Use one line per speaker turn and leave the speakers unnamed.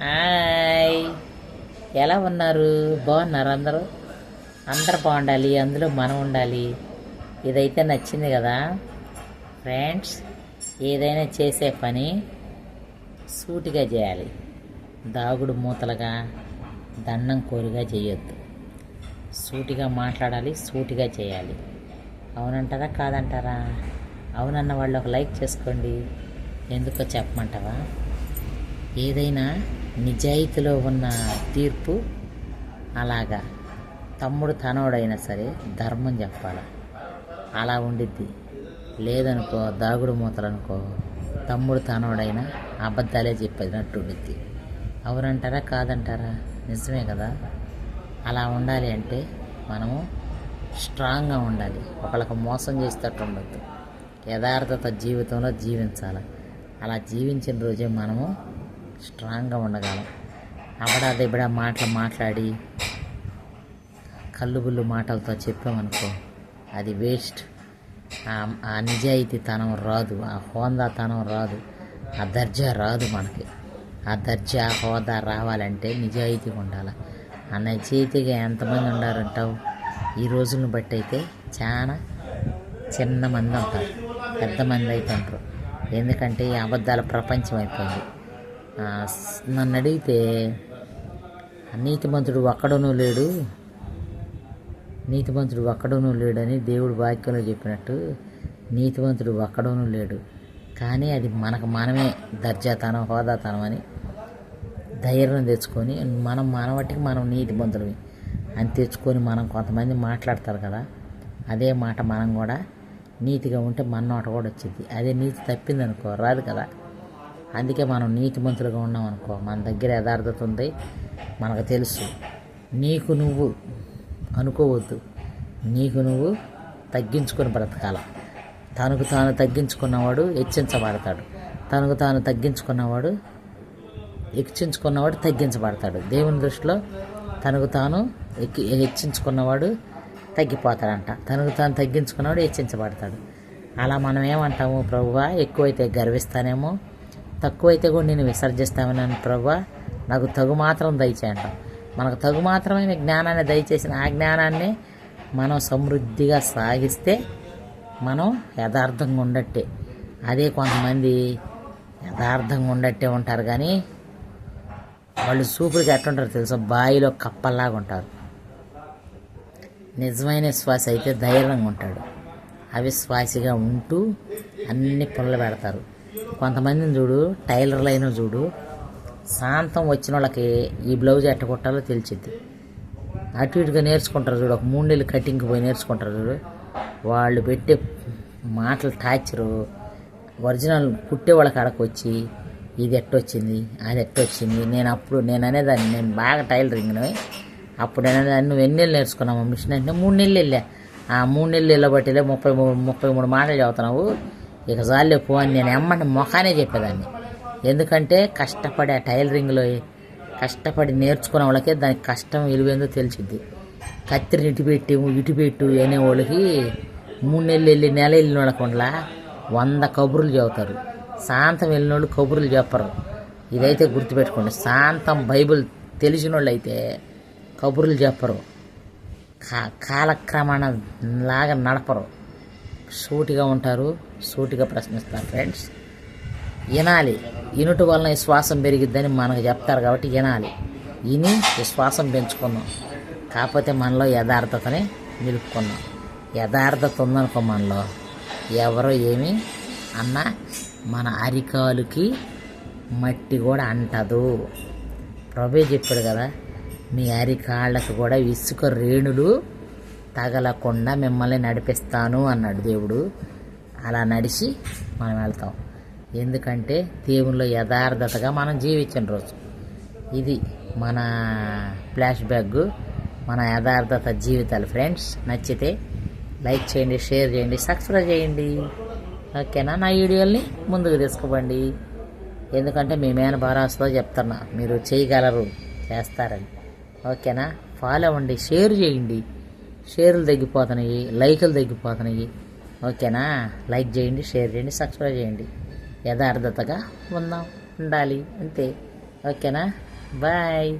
Hi. ఎలా ఉన్నారు? బాగున్నారు అందరూ? అందరు బాగుండాలి అందులో మనం ఉండాలి. ఇదైతే నచ్చింది కదా. ఫ్రెండ్స్ ఏదైనా చేసే పని సూటిగా చేయాలి. దాగుడు మూతలుగా దండం కోరిగా చేయొద్దు. సూటిగా మాట్లాడాలి సూటిగా చేయాలి. అవునంటారా కాదంటారా? అవునన్న వాళ్ళు ఒక లైక్ చేసుకోండి. ఎందుకో చెప్పమంటావా? ఏదైనా నిజాయితీలో ఉన్న తీర్పు అలాగా. తమ్ముడు తనోడైనా సరే ధర్మం చెప్పాలి? అలా ఉండిద్ది. లేదనుకో దాగుడు మూతలనుకో తమ్ముడు తనోడైనా అబద్ధాలే చెప్పేటట్టు ఉండిద్ది. అవునంటారా కాదంటారా? నిజమే కదా. అలా ఉండాలి అంటే మనము స్ట్రాంగ్గా ఉండాలి. ఒకళ్ళకి మోసం చేసేటట్టు ఉండొద్దు. యథార్థత జీవితంలో జీవించాలి? అలా జీవించిన రోజే మనము స్ట్రాంగ్గా ఉండగలం. అబడా దిబడా మాటలు మాట్లాడి కళ్ళు గుళ్ళు మాటలతో చెప్పామనుకో అది వేస్ట్. ఆ- నిజాయితీతనం రాదు ఆ హోందాతనం రాదు ఆ దర్జా రాదు మనకి. ఆ దర్జా హోదా రావాలంటే నిజాయితీగా ఉండాలి. ఆ నిజాయితీగా ఎంతమంది ఉండారంటావు? ఈ రోజులను బట్టి అయితే చాలా చిన్న మంది ఉంటారు పెద్ద మంది అయితే ఉంటారు ఎందుకంటే ఈ అబద్ధాల ప్రపంచం అయిపోయింది. నన్ను అడిగితే నీతిమంతుడు ఒక్కడనూ లేడు. నీతిమంతుడు ఒక్కడనూ లేడని దేవుడు వాక్యంలో చెప్పినట్టు నీతివంతుడు ఒక్కడనూ లేడు. కానీ అది మనకు మనమే దర్జాతనం హోదాతనం అని ధైర్యం తెచ్చుకొని మనం మనవటికి మనం నీతిమంతులవి అని తెచ్చుకొని మనం కొంతమంది మాట్లాడతారు కదా అదే మాట మనం కూడా నీతిగా ఉంటే మన నోట కూడా వచ్చింది. అదే నీతి తప్పిందనుకో రాదు కదా. అందుకే మనం నీతిమంతులుగా ఉన్నాం అనుకో మన దగ్గర యథార్థత ఉంది మనకు తెలుసు. నీకు నువ్వు అనుకోవద్దు. నీకు నువ్వు తగ్గించుకొని బ్రతకాల. తనకు తాను తగ్గించుకున్నవాడు హెచ్చించబడతాడు. తనకు తాను తగ్గించుకున్నవాడు హెచ్చించుకున్నవాడు తగ్గించబడతాడు. దేవుని దృష్టిలో తనకు తాను ఎక్కి హెచ్చించుకున్నవాడు తగ్గిపోతాడంట. తనకు తాను తగ్గించుకున్నవాడు హెచ్చించబడతాడు అలా మనం ఏమంటాము ప్రభువా ఎక్కువైతే గర్విస్తానేమో తక్కువైతే కూడా నేను విసర్జిస్తామని ప్రభువా నాకు తగు మాత్రం దయచేయంటాం మనకు తగు మాత్రమైన జ్ఞానాన్ని దయచేసిన ఆ జ్ఞానాన్ని మనం సమృద్ధిగా సాగిస్తే మనం యథార్థంగా ఉండట్టే. అదే కొంతమంది యథార్థంగా ఉండట్టే ఉంటారు కానీ వాళ్ళు సూపులకి ఎట్లుంటారు తెలుసా? బావిలో కప్పల్లాగా ఉంటారు. నిజమైన శ్వాస అయితే ధైర్యంగా ఉంటాడు. అవిశ్వాసిగా ఉంటూ అన్ని పనులు పెడతారు. కొంతమందిని చూడు టైలర్లు అయిన చూడు శాంతం వచ్చిన వాళ్ళకి ఈ బ్లౌజ్ ఎట్ట కొట్టాలో తెలిసిద్ది అటు ఇటుగా నేర్చుకుంటారు చూడు ఒక మూడు నెలలు కటింగ్కి పోయి నేర్చుకుంటారు చూడు. వాళ్ళు పెట్టే మాటలు టార్చరు. ఒరిజినల్ కుట్టే వాళ్ళ కాడకు వచ్చి ఇది ఎట్టొచ్చింది? అది ఎట్టొచ్చింది? నేను అప్పుడు నేను అనేదాన్ని నేను బాగా టైలరింగ్ని. అప్పుడైనా నువ్వు ఎన్ని నెలలు నేర్చుకున్నావు మిషన్ అంటే మూడు నెలలు వెళ్ళా. ఆ మూడు నెలలు వెళ్ళబట్టిలే ముప్పై మూడు ముప్పై మూడు మాటలు చదువుతున్నావు. ఇక జాలే పో అని నేను ఎమ్మని మొఖానే చెప్పేదాన్ని. ఎందుకంటే కష్టపడి ఆ టైలరింగ్లో కష్టపడి నేర్చుకున్న వాళ్ళకే దానికి కష్టం విలువేందో తెలిసిద్ది. కత్తిరిని ఇటు పెట్టి ఇటు పెట్టు అనే వాళ్ళకి మూడు నెలలు వెళ్ళి నెల వెళ్ళిన వాళ్ళకుండా వంద కబుర్లు చెబుతారు. శాంతం వెళ్ళిన వాళ్ళు కబుర్లు చెప్పరు. ఇదైతే గుర్తుపెట్టుకోండి శాంతం బైబిల్ తెలిసిన వాళ్ళు అయితే కబుర్లు చెప్పరు. కా కాలక్రమాన లాగా నడపరు. సూటిగా ఉంటారు సూటిగా ప్రశ్నిస్తారు ఫ్రెండ్స్. వినాలి. ఇనుట వలన విశ్వాసం పెరిగిద్దని మనకు చెప్తారు కాబట్టి వినాలి. విని విశ్వాసం పెంచుకుందాం. కాకపోతే మనలో యథార్థతని నిలుపుకుందాం. యథార్థత ఉందనుకో మనలో. ఎవరో ఏమి అన్నా మన అరికాలుకి మట్టి కూడా అంటదు. ప్రభే చెప్పాడు కదా మీ అరికాళ్ళకు కూడా ఇసుక రేణులు తగలకుండా మిమ్మల్ని నడిపిస్తాను అన్నాడు దేవుడు. అలా నడిచి మనం వెళ్తాం. ఎందుకంటే దేవునిలో యథార్థతగా మనం జీవించిన రోజు. ఇది మన ఫ్లాష్ బ్యాగ్ మన యథార్థత జీవితాలు. ఫ్రెండ్స్ నచ్చితే లైక్ చేయండి షేర్ చేయండి సబ్స్క్రైబ్ చేయండి. ఓకేనా? నా వీడియోల్ని ముందుకు తీసుకుపోండి. ఎందుకంటే మీ మేన చెప్తున్నా మీరు చేయగలరు చేస్తారని. ఓకేనా? ఫాలో అవ్వండి షేర్ చేయండి. షేర్లు తగ్గిపోతున్నాయి లైకులు తగ్గిపోతున్నాయి. ఓకేనా? లైక్ చేయండి షేర్ చేయండి సబ్స్క్రైబ్ చేయండి. యథార్థతగా ఉందాం ఉండాలి అంతే. ఓకేనా? బాయ్.